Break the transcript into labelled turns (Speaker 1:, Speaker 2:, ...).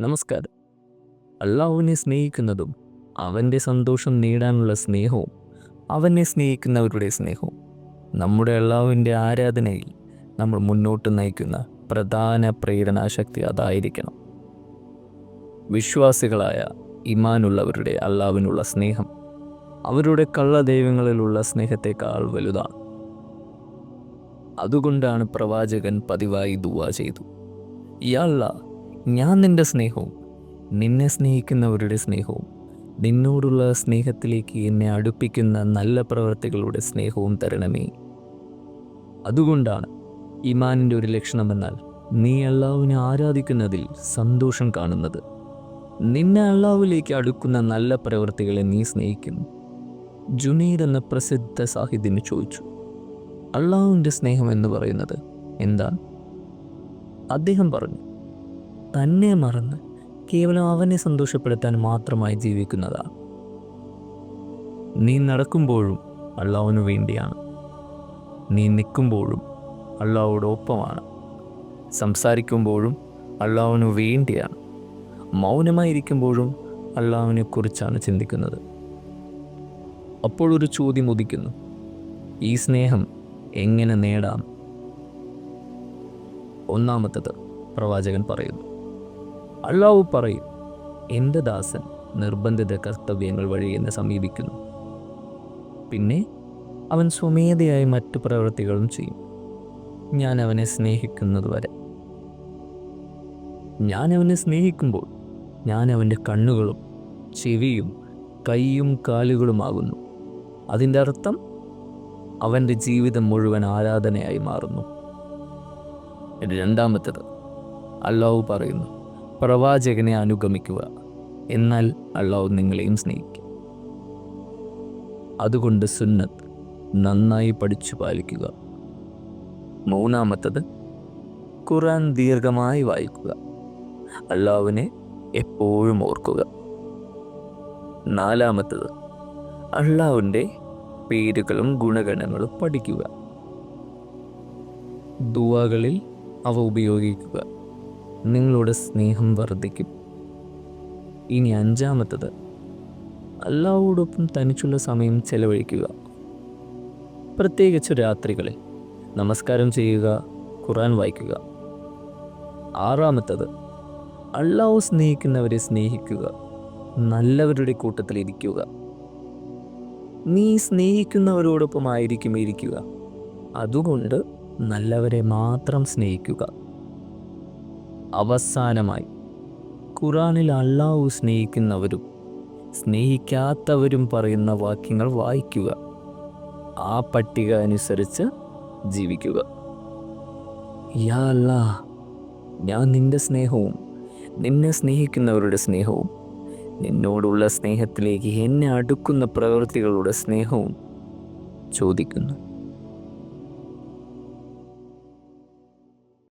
Speaker 1: നമസ്കാരം. അള്ളാഹുവിനെ സ്നേഹിക്കുന്നതും അവന്റെ സന്തോഷം നേടാനുള്ള സ്നേഹവും അവനെ സ്നേഹിക്കുന്നവരുടെ സ്നേഹവും നമ്മുടെ അള്ളാഹുവിന്റെ ആരാധനയിൽ നമ്മൾ മുന്നോട്ട് നയിക്കുന്ന പ്രധാന പ്രേരണാശക്തി അതായിരിക്കണം. വിശ്വാസികളായ ഇമാനുള്ളവരുടെ അള്ളാവിനുള്ള സ്നേഹം അവരുടെ കള്ള ദൈവങ്ങളിലുള്ള സ്നേഹത്തെക്കാൾ വലുതാണ്. അതുകൊണ്ടാണ് പ്രവാചകൻ പതിവായി ദുവാ ചെയ്തു. യാള്ള ഞാൻ നിന്റെ സ്നേഹവും നിന്നെ സ്നേഹിക്കുന്നവരുടെ സ്നേഹവും നിന്നോടുള്ള സ്നേഹത്തിലേക്ക് എന്നെ അടുപ്പിക്കുന്ന നല്ല പ്രവർത്തികളുടെ സ്നേഹവും തരണമേ. അതുകൊണ്ടാണ് ഇമാനിന്റെ ഒരു ലക്ഷണമെന്നാൽ നീ അള്ളാവിനെ ആരാധിക്കുന്നതിൽ സന്തോഷം കാണുന്നത്. നിന്നെ അള്ളാവിലേക്ക് അടുക്കുന്ന നല്ല പ്രവൃത്തികളെ നീ സ്നേഹിക്കുന്നു. ജുനീദ് എന്ന പ്രസിദ്ധ സാഹിത്യന് ചോദിച്ചു അള്ളാഹുവിന്റെ സ്നേഹം എന്ന് പറയുന്നത് എന്താണ് അദ്ദേഹം പറഞ്ഞു തന്നെ മറന്ന് കേവലം അവനെ സന്തോഷപ്പെടുത്താൻ മാത്രമായി ജീവിക്കുന്നതാണ് നീ നടക്കുമ്പോഴും അള്ളാവിനു വേണ്ടിയാണ്. നീ നിൽക്കുമ്പോഴും അള്ളാഹുവോടൊപ്പമാണ്. സംസാരിക്കുമ്പോഴും അള്ളാവിനു വേണ്ടിയാണ്. മൗനമായിരിക്കുമ്പോഴും അള്ളാവിനെ കുറിച്ചാണ് ചിന്തിക്കുന്നത് അപ്പോഴൊരു ചോദ്യം ഉദിക്കുന്നു. ഈ സ്നേഹം എങ്ങനെ നേടാം? ഒന്നാമത്തത് പ്രവാചകൻ പറയുന്നു. അള്ളാഹു പറയും എന്റെ ദാസൻ നിർബന്ധിത കർത്തവ്യങ്ങൾ വഴി എന്നെ സമീപിക്കുന്നു. പിന്നെ അവൻ സ്വമേധയായി മറ്റു പ്രവൃത്തികളും ചെയ്യും. ഞാൻ അവനെ സ്നേഹിക്കുന്നതുവരെ ഞാൻ അവനെ സ്നേഹിക്കുമ്പോൾ ഞാൻ അവന്റെ കണ്ണുകളും ചെവിയും കൈയും കാലുകളുമാകുന്നു. അതിന്റെ അർത്ഥം അവന്റെ ജീവിതം മുഴുവൻ ആരാധനയായി മാറുന്നു. രണ്ടാമത്തേത്. അള്ളാഹു പറയുന്നു പ്രവാചകനെ അനുഗമിക്കുക. എന്നാൽ അള്ളാഹു നിങ്ങളെയും സ്നേഹിക്കും. അതുകൊണ്ട് സുന്നത്ത് നന്നായി പഠിച്ചു പാലിക്കുക. മൂന്നാമത്തത് ഖുറാൻ ദീർഘമായി വായിക്കുക. അള്ളാഹുവിനെ എപ്പോഴും ഓർക്കുക. നാലാമത്തത് അള്ളാഹുവിന്റെ പേരുകളും ഗുണഗണങ്ങളും പഠിക്കുക. ദുവാകളിൽ അവ ഉപയോഗിക്കുക. നിങ്ങളുടെ സ്നേഹം വർദ്ധിക്കും. ഇനി അഞ്ചാമത്തത് അല്ലാവോടൊപ്പം തനിച്ചുള്ള സമയം ചെലവഴിക്കുക. പ്രത്യേകിച്ച് രാത്രികളിൽ നമസ്കാരം ചെയ്യുക ഖുറാൻ വായിക്കുക. ആറാമത്തത് അള്ളാഹു സ്നേഹിക്കുന്നവരെ സ്നേഹിക്കുക നല്ലവരുടെ കൂട്ടത്തിൽ ഇരിക്കുക. നീ സ്നേഹിക്കുന്നവരോടൊപ്പമായിരിക്കും ഇരിക്കുക. അതുകൊണ്ട് നല്ലവരെ മാത്രം സ്നേഹിക്കുക. അവസാനമായി. ഖുറാനിൽ അള്ളാഹു സ്നേഹിക്കുന്നവരും സ്നേഹിക്കാത്തവരും പറയുന്ന വാക്യങ്ങൾ വായിക്കുക. ആ പട്ടിക അനുസരിച്ച് ജീവിക്കുക. യാ അല്ലാ ഞാൻ നിന്റെ സ്നേഹവും നിന്നെ സ്നേഹിക്കുന്നവരുടെ സ്നേഹവും നിന്നോടുള്ള സ്നേഹത്തിലേക്ക് എന്നെ അടുക്കുന്ന പ്രവൃത്തികളുടെ സ്നേഹവും ചോദിക്കുന്നു.